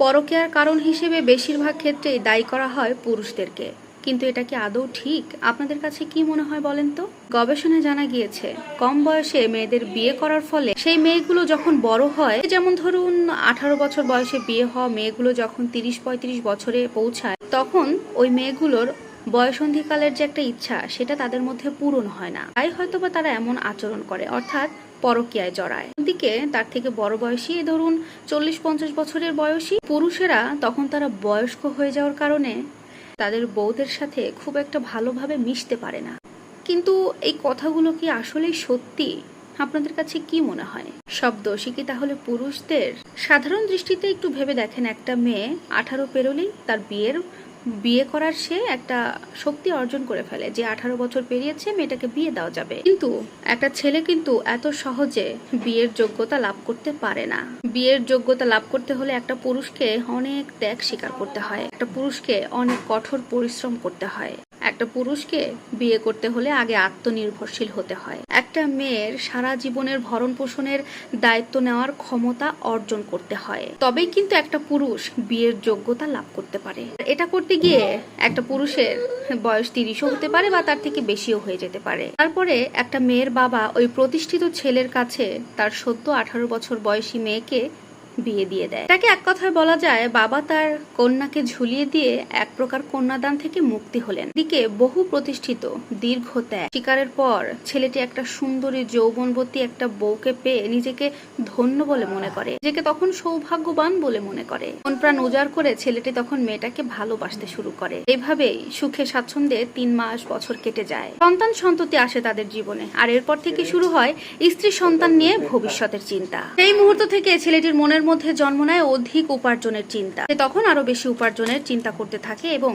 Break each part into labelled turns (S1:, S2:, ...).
S1: পরকীয়ার কারণ হিসেবে বেশিরভাগ ক্ষেত্রেই দায়ী করা হয় পুরুষদেরকে। কিন্তু এটা কি আদৌ ঠিক? আপনাদের কাছে কি মনে হয় বলেন তো? গবেষণায় জানা গিয়েছে, কম বয়সে মেয়েদের বিয়ে করার ফলে সেই মেয়েগুলো যখন বড় হয়, যেমন ধরুন আঠারো বছর বয়সে বিয়ে হওয়া মেয়েগুলো যখন তিরিশ পঁয়ত্রিশ বছরে পৌঁছায়, তখন ওই মেয়েগুলোর বয়সন্ধিকালের যে একটা ইচ্ছা, সেটা তাদের মধ্যে পূরণ হয় না। তাই হয়তো বা তারা এমন আচরণ করে। অর্থাৎ পরকীয়ায় জড়ায়। দিকে তার থেকে বড় বয়সী, ধরুন চল্লিশ পঞ্চাশ বছরের বয়সী পুরুষেরা তখন তারা বয়স্ক হয়ে যাওয়ার কারণে তাদের বউদের সাথে খুব একটা ভালোভাবে মিশতে পারে না। কিন্তু এই কথাগুলো কি আসলেই সত্যি? আপনাদের কাছে কি মনে হয়? সব দোষী কি তাহলে পুরুষদের? সাধারণ দৃষ্টিতে একটু ভেবে দেখেন একটা মেয়ে আঠারো পেরোলেই তার বিয়ের বিয়ে করার সে একটা শক্তি অর্জন করে ফেলে যে আঠারো বছর পেরিয়েছে, মেয়েটাকে বিয়ে দেওয়া যাবে। কিন্তু একটা ছেলে কিন্তু এত সহজে বিয়ের যোগ্যতা লাভ করতে পারে না। বিয়ের যোগ্যতা লাভ করতে হলে একটা পুরুষকে অনেক ত্যাগ স্বীকার করতে হয়। একটা পুরুষকে অনেক কঠোর পরিশ্রম করতে হয়। একটা পুরুষকে বিয়ে করতে হলে আগে আত্মনির্ভরশীল হতে হয়। একটা মেয়ের সারা জীবনের ভরণ পোষণের দায়িত্ব নেওয়ার ক্ষমতা অর্জন করতে হয়। তবেই কিন্তু একটা পুরুষ বিয়ের যোগ্যতা লাভ করতে পারে। এটা করতে গিয়ে একটা পুরুষের বয়স তিরিশও হতে পারে বা তার থেকে বেশিও হয়ে যেতে পারে। তারপরে একটা মেয়ের বাবা ওই প্রতিষ্ঠিত ছেলের কাছে তার সদ্য আঠারো বছর বয়সী মেয়েকে বিয়ে দিয়ে দেয়। তাকে এক কথায় বলা যায়, বাবা তার কন্যাকে ঝুলিয়ে দিয়ে এক প্রকার কন্যাদান থেকে মুক্তি হলেন। দিকে বহু প্রতিষ্ঠিত, দীর্ঘ ত্যাগ। শিকারের পর ছেলেটি একটা সুন্দরী, যৌবনবতী একটা বউকে পেয়ে নিজেকে ধন্য বলে মনে করে। নিজেকে তখন সৌভাগ্যবান বলে মনে করে। মন প্রাণ উজাড় করে ছেলেটি তখন মেয়েটাকে ভালোবাসতে শুরু করে। এভাবেই সুখে স্বাচ্ছন্দ্যে তিন মাস বছর কেটে যায়। সন্তান সন্ততি আসে তাদের জীবনে। আর এরপর থেকে শুরু হয় স্ত্রী সন্তান নিয়ে ভবিষ্যতের চিন্তা। সেই মুহূর্ত থেকে ছেলেটির মনের মধ্যে জন্ম নেয় অধিক উপার্জনের চিন্তা। সে তখন আরও বেশি উপার্জনের চিন্তা করতে থাকে এবং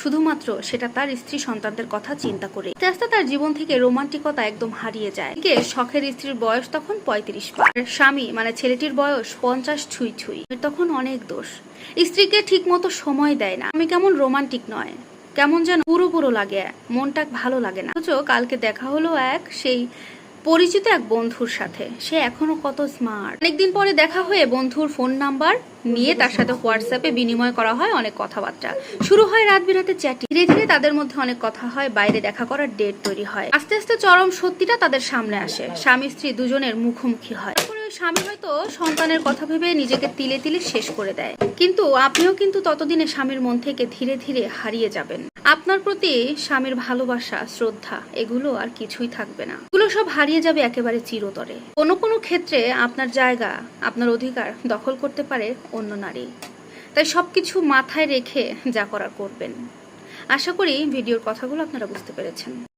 S1: শুধুমাত্র সেটা তার স্ত্রী সন্তানদের কথা চিন্তা করে। আস্তে তার জীবন থেকে রোমান্টিকতা একদম হারিয়ে যায়। এদিকে শখের স্ত্রীর বয়স তখন পঁয়ত্রিশ পার। স্বামী মানে ছেলেটির বয়স পঞ্চাশ ছুঁই ছুঁই। তখন অনেক দোষ। স্ত্রীকে ঠিক মতো সময় দেয় না। আমি কেমন রোমান্টিক নয়। কেমন যেন পুরো পুরো লাগে। মনটা ভালো লাগে না। কালকে দেখা হলো এক সেই পরিচিত এক বন্ধুর সাথে। সে এখনও কত স্মার্ট অনেকদিন পরে দেখা হয়ে বন্ধুর ফোন নাম্বার নিয়ে তার সাথে হোয়াটসঅ্যাপে বিনিময় করা হয় অনেক কথাবার্তা। শুরু হয় রাত বিরাতে চ্যাটিং ধীরে ধীরে তাদের মধ্যে অনেক কথা হয়, বাইরে দেখা করার ডেট তৈরি হয়। আস্তে আস্তে চরম সত্যিটা তাদের সামনে আসে। স্বামী স্ত্রী দুজনের মুখোমুখি হয়। স্বামী হয়তো সন্তানের কথা ভেবে নিজেকে তিলে তিলে শেষ করে দেয়। কিন্তু আপনিও কিন্তু ততদিনে স্বামীর মন থেকে ধীরে ধীরে হারিয়ে যাবেন। আপনার প্রতি স্বামীর ভালোবাসা, শ্রদ্ধা, এগুলো আর কিছুই থাকবে না। এগুলো সব হারিয়ে যাবে একেবারে চিরতরে। কোনো কোনো ক্ষেত্রে আপনার জায়গা, আপনার অধিকার দখল করতে পারে অন্য নারী। তাই সব কিছু মাথায় রেখে যা করার করবেন। আশা করি ভিডিওর কথাগুলো আপনারা বুঝতে পেরেছেন।